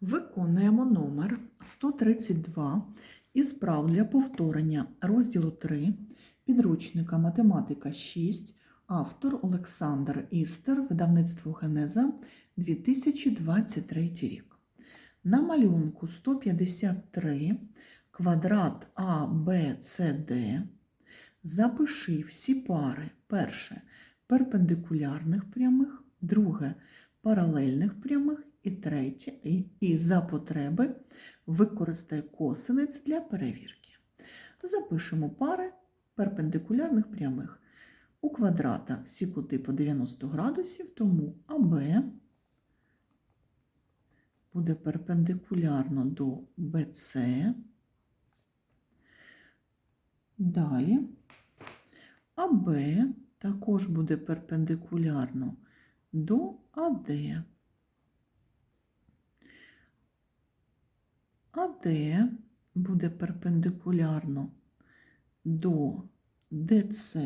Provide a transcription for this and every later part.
Виконуємо номер 132 із прав для повторення розділу 3 підручника Математика 6, автор Олександр Істер, видавництво Генеза 2023 рік. На малюнку 153 квадрат А, Б, С, Д. Запиши всі пари. Перше перпендикулярних прямих, друге паралельних прямих і третє, і, і за потреби використай косинець для перевірки. Запишемо пари перпендикулярних прямих. У квадрата всі кути по 90 градусів, тому АБ буде перпендикулярно до БЦ. Далі АБ також буде перпендикулярно до АД. АД буде перпендикулярно до ДЦ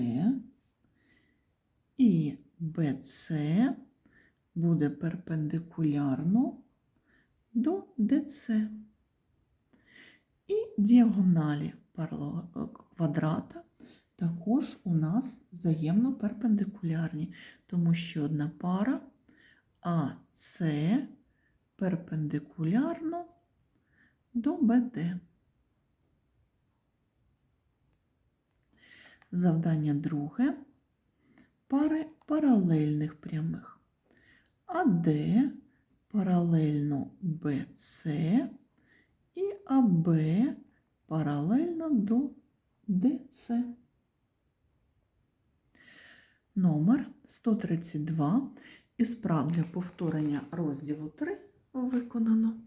і БЦ буде перпендикулярно до ДЦ. І діагоналі квадрата також у нас взаємно перпендикулярні, тому що одна пара АС перпендикулярно до БД. Завдання друге. Пари паралельних прямих. АД паралельно БЦ і АБ паралельно до ДЦ. Номер 132 із прав для повторення розділу 3 виконано.